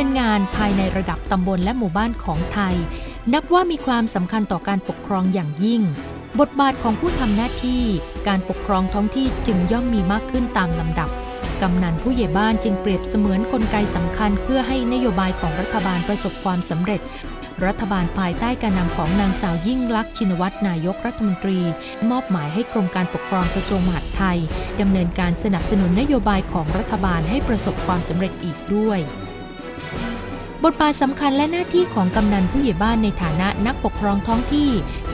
นินงานภายในระดับตำบลและหมู่บ้านของไทย นับว่ามีความสำคัญต่อการปกครองอย่างยิ่ง บทบาทของผู้ทำหน้าที่ การปกครองท้องที่จึงย่อมมีมากขึ้นตามลำดับกำนันผู้ใหญ่บ้านจึงเปรียบเสมือนกลไกสำคัญเพื่อให้นโยบายของรัฐบาลประสบความสำเร็จ รัฐบาลภายใต้การนำของนางสาวยิ่งลักษณ์ชินวัตรนายกรัฐมนตรี มอบหมายให้กรมการปกครองกระทรวงมหาดไทยดำเนินการสนับสนุนนโยบายของรัฐบาลให้ประสบความสำเร็จอีกด้วย บทบาทสำคัญและหน้าที่ของกำนันผู้ใหญ่บ้านในฐานะนักปกครองท้องที่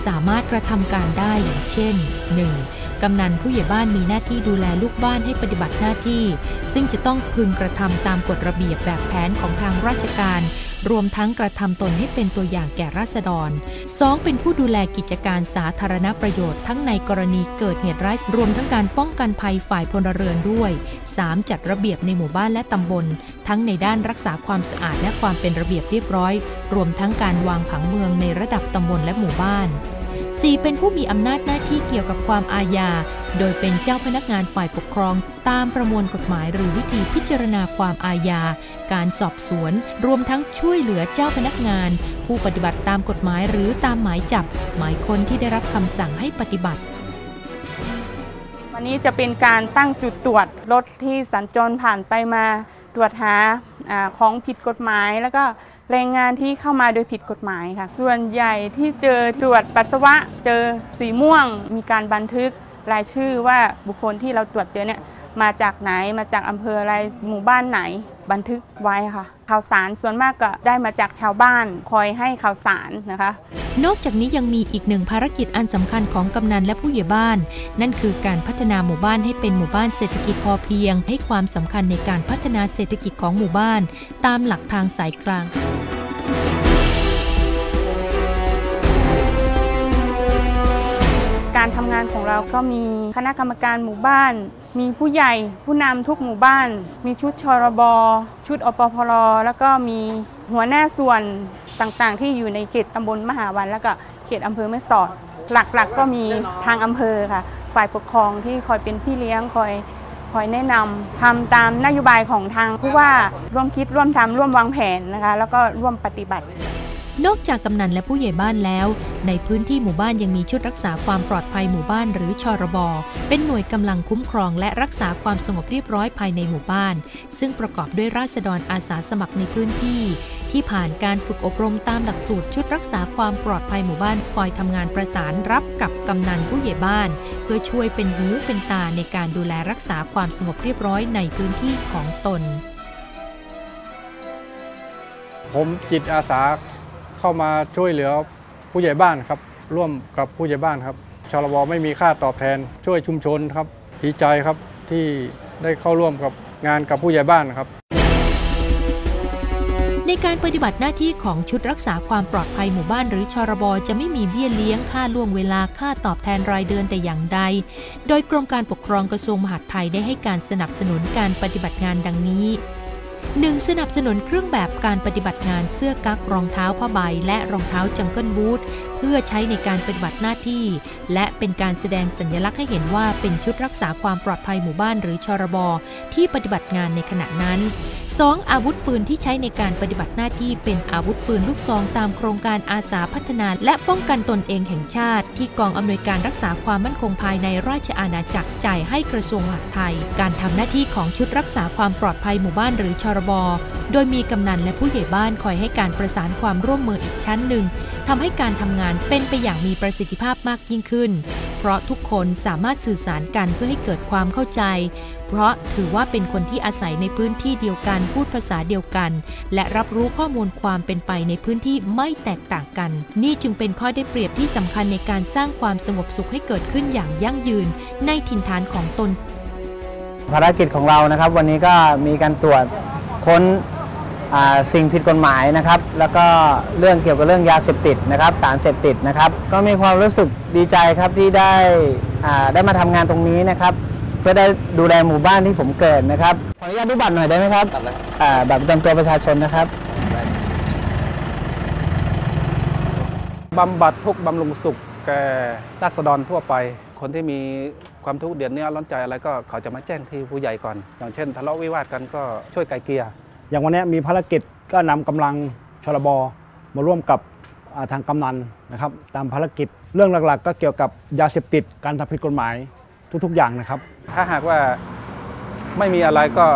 สามารถกระทำการได้อย่างเช่น 1. กำนันผู้ใหญ่บ้านมีหน้าที่ดูแลลูกบ้านให้ปฏิบัติหน้าที่ ซึ่งจะต้องพึงกระทำตามกฎระเบียบแบบแผนของทางราชการ รวมทั้งกระทำตนให้เป็นตัวอย่างแก่ราษฎร 2. เป็นผู้ดูแลกิจการสาธารณประโยชน์ทั้งในกรณีเกิดเหตุร้าย รวมทั้งการป้องกันภัยฝ่ายพลเรือนด้วย 3. จัดระเบียบในหมู่บ้านและตำบล ทั้งในด้านรักษาความสะอาดและความเป็นระเบียบเรียบร้อย รวมทั้งการวางผังเมืองในระดับตำบลและหมู่บ้าน 4. เป็นผู้มีอำนาจหน้าที่เกี่ยวกับความอาญา โดยเป็นเจ้าพนักงานฝ่ายปกครอง ตามประมวลกฎหมายหรือวิธีพิจารณาความอาญา การสอบสวน รวมทั้งช่วยเหลือเจ้าพนักงาน ผู้ปฏิบัติตามกฎหมายหรือตามหมายจับ หมายคนที่ได้รับคำสั่งให้ปฏิบัติ วันนี้จะเป็นการตั้งจุดตรวจรถที่สัญจรผ่านไปมา ตรวจหาอของผิดกฎหมาย แล้วก็แรงงานที่เข้ามาโดยผิดกฎหมายค่ะ ส่วนใหญ่ที่เจอตรวจปัสสาวะเจอสีม่วง มีการบันทึกรายชื่อว่าบุคคลที่เราตรวจเจอเนี่ยมาจากไหนมาจากอำเภออะไรหมู่บ้านไหนบันทึกไว้ค่ะ ข่าวสารส่วนมากก็ได้มาจากชาวบ้านคอยให้ข่าวสารนะคะ นอกจากนี้ยังมีอีกหนึ่งภารกิจอันสำคัญของกำนันและผู้ใหญ่บ้าน นั่นคือการพัฒนาหมู่บ้านให้เป็นหมู่บ้านเศรษฐกิจพอเพียง ให้ความสำคัญในการพัฒนาเศรษฐกิจของหมู่บ้าน ตามหลักทางสายกลางการทำงานของเราก็มีคณะกรรมการหมู่บ้าน มีผู้ใหญ่ผู้นำทุกหมู่บ้าน มีชุดชรบ ชุดอปพรแล้วก็มีหัวหน้าส่วนต่างๆ ที่อยู่ในเขตตำบลมหาวัน แล้วก็เขตอำเภอแม่สอด หลักๆก็มีทางอำเภอค่ะ ฝ่ายปกครองที่คอยเป็นพี่เลี้ยงคอยคอยแนะนำทำตามนโยบายของทางผู้ว่าร่วมคิดร่วมทำร่วมวางแผนนะคะ แล้วก็ร่วมปฏิบัติ นอกจากกำนันและผู้ใหญ่บ้านแล้ว ในพื้นที่หมู่บ้านยังมีชุดรักษาความปลอดภัยหมู่บ้านหรือชรบ เป็นหน่วยกำลังคุ้มครองและรักษาความสงบเรียบร้อยภายในหมู่บ้าน ซึ่งประกอบด้วยราษฎรอาสาสมัครในพื้นที่ ที่ผ่านการฝึกอบรมตามหลักสูตรชุดรักษาความปลอดภัยหมู่บ้านคอยทำงานประสานรับกับกำนันผู้ใหญ่บ้าน เพื่อช่วยเป็นหูเป็นตาในการดูแลรักษาความสงบเรียบร้อยในพื้นที่ของตน ผมจิตอาสา เข้ามาช่วยเหลือผู้ใหญ่บ้านครับ ร่วมกับผู้ใหญ่บ้านครับชลบไม่มีค่าตอบแทน ช่วยชุมชนครับดีใจครับที่ได้เข้าร่วมกับงานกับผู้ใหญ่บ้านครับ ในการปฏิบัติหน้าที่ของชุดรักษาความปลอดภัยหมู่บ้านหรือชรบจะไม่มีเบี้ยเลี้ยงค่าล่วงเวลาค่าตอบแทนรายเดือนแต่อย่างใด โดยกรมการปกครองกระทรวงมหาดไทยได้ให้การสนับสนุนการปฏิบัติงานดังนี้ 1. สนับสนุนเครื่องแบบการปฏิบัติงานเสื้อกั๊กรองเท้าผ้าใบ และรองเท้าจังเกิลบูทเพื่อใช้ในการปฏิบัติหน้าที่ และเป็นการแสดงสัญลักษณ์ให้เห็นว่าเป็นชุดรักษาความปลอดภัยหมู่บ้านหรือชรบที่ปฏิบัติงานในขณะนั้น 2. อาวุธปืนที่ใช้ในการปฏิบัติหน้าที่เป็นอาวุธปืนลูกซองตามโครงการอาสาพัฒนาและป้องกันตนเองแห่งชาติ ที่กองอำนวยการรักษาความมั่นคงภายในราชอาณาจักรจ่ายให้กระทรวงมหาดไทย การทำหน้าที่ของชุดรักษาความปลอดภัยหมู่บ้านหรือชรบโดยมีกำนันและผู้ใหญ่บ้านคอยให้การประสานความร่วมมืออีกชั้นหนึ่งทำให้การทำงานเป็นไปอย่างมีประสิทธิภาพมากยิ่งขึ้น เพราะทุกคนสามารถสื่อสารกันเพื่อให้เกิดความเข้าใจ เพราะถือว่าเป็นคนที่อาศัยในพื้นที่เดียวกันพูดภาษาเดียวกัน และรับรู้ข้อมูลความเป็นไปในพื้นที่ไม่แตกต่างกัน นี่จึงเป็นข้อได้เปรียบที่สำคัญในการสร้างความสงบสุขให้เกิดขึ้นอย่างยั่งยืน ในถิ่นฐานของตนภารกิจของเรานะครับ วันนี้ก็มีการตรวจ ค้นอ่าสิ่งผิดกฎหมายนะครับ แล้วก็เรื่องเกี่ยวกับเรื่องยาเสพติดนะครับ สารเสพติดนะครับ ก็มีความรู้สึกดีใจครับที่ได้อ่าได้มาทำงานตรงนี้นะครับ เพื่อได้ดูแลหมู่บ้านที่ผมเกิดนะครับขออนุญาตดูบัตรหน่อยได้ไหมครับอ่าบัตรประจำตัวประชาชนนะครับบำบัดทุกข์บำรุงสุขแก่ราษฎรทั่วไป คนที่มี ความทุกข์เดือดเนื้อร้อนใจอะไรก็เขาจะมาแจ้งที่ผู้ใหญ่ก่อน อย่างเช่น ทะเลาะวิวาทกันก็ช่วยไกลเกลี่ยอย่างวันนี้มีภารกิจก็นำกำลังชลบมาร่วมกับทางกำนันนะครับ ตามภารกิจเรื่องหลักๆ ก็เกี่ยวกับยาเสพติดการทำผิดกฎหมายทุกๆอย่างนะครับ ถ้าหากว่าไม่มีอะไรก็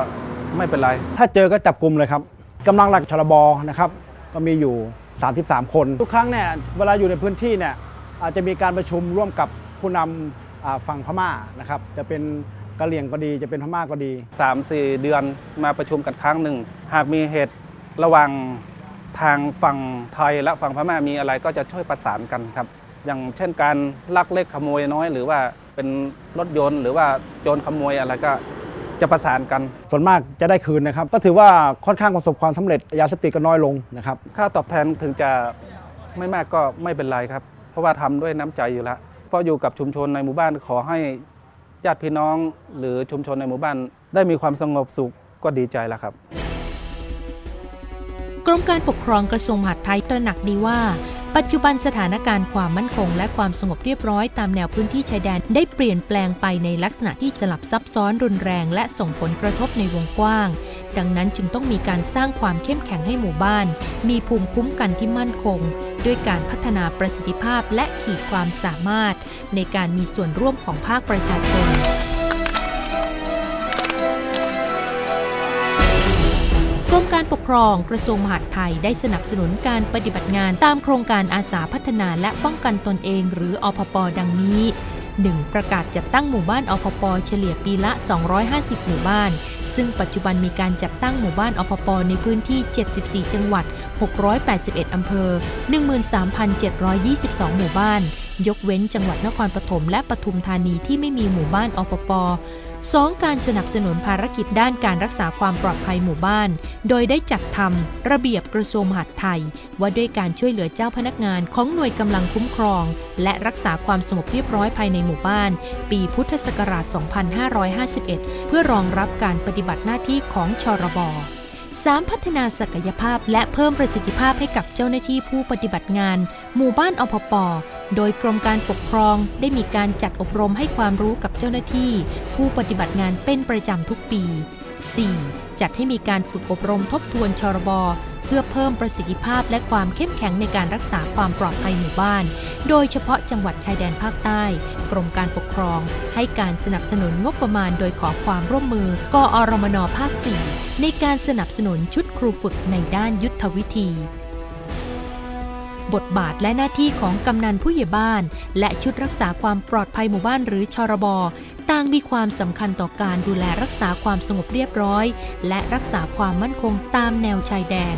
ไม่เป็นไร ถ้าเจอก็จับกลุ่มเลยครับกำลังหลักชลบนะครับก็มีอยู่ 33 คน ทุกครั้งเนี่ยเวลาอยู่ในพื้นที่เนี่ยอาจจะมีการประชุมร่วมกับผู้นำอ่า ฝั่งพม่านะครับจะเป็นกะเหรี่ยงก็ดีจะเป็นพม่าก็ดี 3-4 เดือนมาประชุมกันครั้งหนึ่ง หากมีเหตุระหว่างทางฝั่งไทยและฝั่งพม่ามีอะไรก็จะช่วยประสานกันครับ อย่างเช่นการลักเล็กขโมยน้อย หรือว่าเป็นรถยนต์ หรือว่าโจรขโมยอะไรก็จะประสานกัน ส่วนมากจะได้คืนนะครับ ก็ถือว่าค่อนข้างประสบความสำเร็จยาเสพติดก็น้อยลงนะครับ ค่าตอบแทนถึงจะไม่มากก็ไม่เป็นไรครับ เพราะว่าทำด้วยน้ำใจอยู่แล้ว เพราะอยู่กับชุมชนในหมู่บ้านขอให้ญาติพี่น้องหรือชุมชนในหมู่บ้าน ได้มีความสงบสุขก็ดีใจแล้วครับ กรมการปกครองกระทรวงมหาดไทยตระหนักดีว่า ปัจจุบันสถานการณ์ความมั่นคง และความสงบเรียบร้อยตามแนวพื้นที่ชายแดนได้เปลี่ยนแปลงไปในลักษณะที่สลับซับซ้อนรุนแรง และส่งผลกระทบในวงกว้าง ดังนั้นจึงต้องมีการสร้างความเข้มแข็งให้หมู่บ้าน มีภูมิคุ้มกันที่มั่นคง ด้วยการพัฒนาประสิทธิภาพและขีดความสามารถ ในการมีส่วนร่วมของภาคประชาชนกรมการปกครองกระทรวงมหาดไทยได้สนับสนุนการปฏิบัติงานตามโครงการอาสาพัฒนาและป้องกันตนเอง หรืออพปดังนี้ 1. ประกาศจัดตั้งหมู่บ้านอพปเฉลี่ยปีละ 250 หมู่บ้าน ซึ่งปัจจุบันมีการจัดตั้งหมู่บ้านอพปในพื้นที่ 74 จังหวัด 681 อำเภอ 13,722 หมู่บ้าน ยกเว้นจังหวัดนครปฐมและปทุมธานีที่ไม่มีหมู่บ้านอพป 2. การสนับสนุนภารกิจด้านการรักษาความปลอดภัยหมู่บ้าน โดยได้จัดทำระเบียบกระทรวงมหาดไทย ว่าด้วยการช่วยเหลือเจ้าพนักงานของหน่วยกำลังคุ้มครอง และรักษาความสงบเรียบร้อยภายในหมู่บ้าน ปีพุทธศักราช 2551 เพื่อรองรับการปฏิบัติหน้าที่ของชรบ 3. พัฒนาศักยภาพและเพิ่มประสิทธิภาพให้กับเจ้าหน้าที่ผู้ปฏิบัติงาน หมู่บ้านอพป โดยกรมการปกครองได้มีการจัดอบรมให้ความรู้กับเจ้าหน้าที่ ผู้ปฏิบัติงานเป็นประจำทุกปี 4. จัดให้มีการฝึกอบรมทบทวนชรบเพื่อเพิ่มประสิทธิภาพและความเข้มแข็งในการรักษาความปลอดภัยหมู่บ้าน โดยเฉพาะจังหวัดชายแดนภาคใต้ กรมการปกครอง ให้การสนับสนุนงบประมาณโดยขอความร่วมมือ กอรมนภาค 4 ในการสนับสนุนชุดครูฝึกในด้านยุทธวิธี บทบาทและหน้าที่ของกำนันผู้ใหญ่บ้าน และชุดรักษาความปลอดภัยหมู่บ้านหรือชรบต่างมีความสำคัญต่อการดูแลรักษาความสงบเรียบร้อย และรักษาความมั่นคงตามแนวชายแดน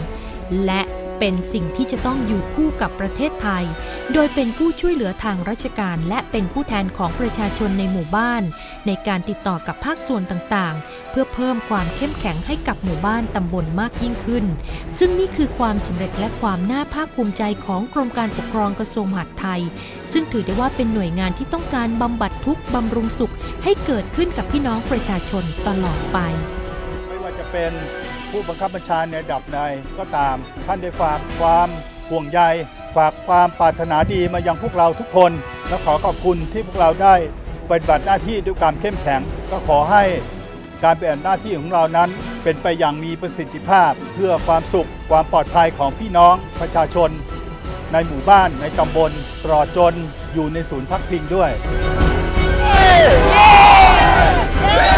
และ เป็นสิ่งที่จะต้องอยู่คู่กับประเทศไทย โดยเป็นผู้ช่วยเหลือทางราชการ และเป็นผู้แทนของประชาชนในหมู่บ้าน ในการติดต่อกับภาคส่วนต่างๆ เพื่อเพิ่มความเข้มแข็งให้กับหมู่บ้านตำบลมากยิ่งขึ้น ซึ่งนี่คือความสำเร็จและความน่าภาคภูมิใจของกรมการปกครองกระทรวงมหาดไทย ซึ่งถือได้ว่าเป็นหน่วยงานที่ต้องการบำบัดทุกข์บำรุงสุขให้เกิดขึ้นกับพี่น้องประชาชนตลอดไป ไม่ว่าจะเป็น ผู้บังคับบัญชาในระดับใดก็ตาม ท่านได้ฝากความห่วงใย ฝากความปรารถนาดีมายังพวกเราทุกคน และขอขอบคุณที่พวกเราได้ปฏิบัติหน้าที่ด้วยความเข้มแข็ง ก็ขอให้การปฏิบัติหน้าที่ของเรานั้น เป็นไปอย่างมีประสิทธิภาพ เพื่อความสุขความปลอดภัยของพี่น้องประชาชน ในหมู่บ้านในตำบลตลอดจนอยู่ในศูนย์พักพิงด้วย Yeah!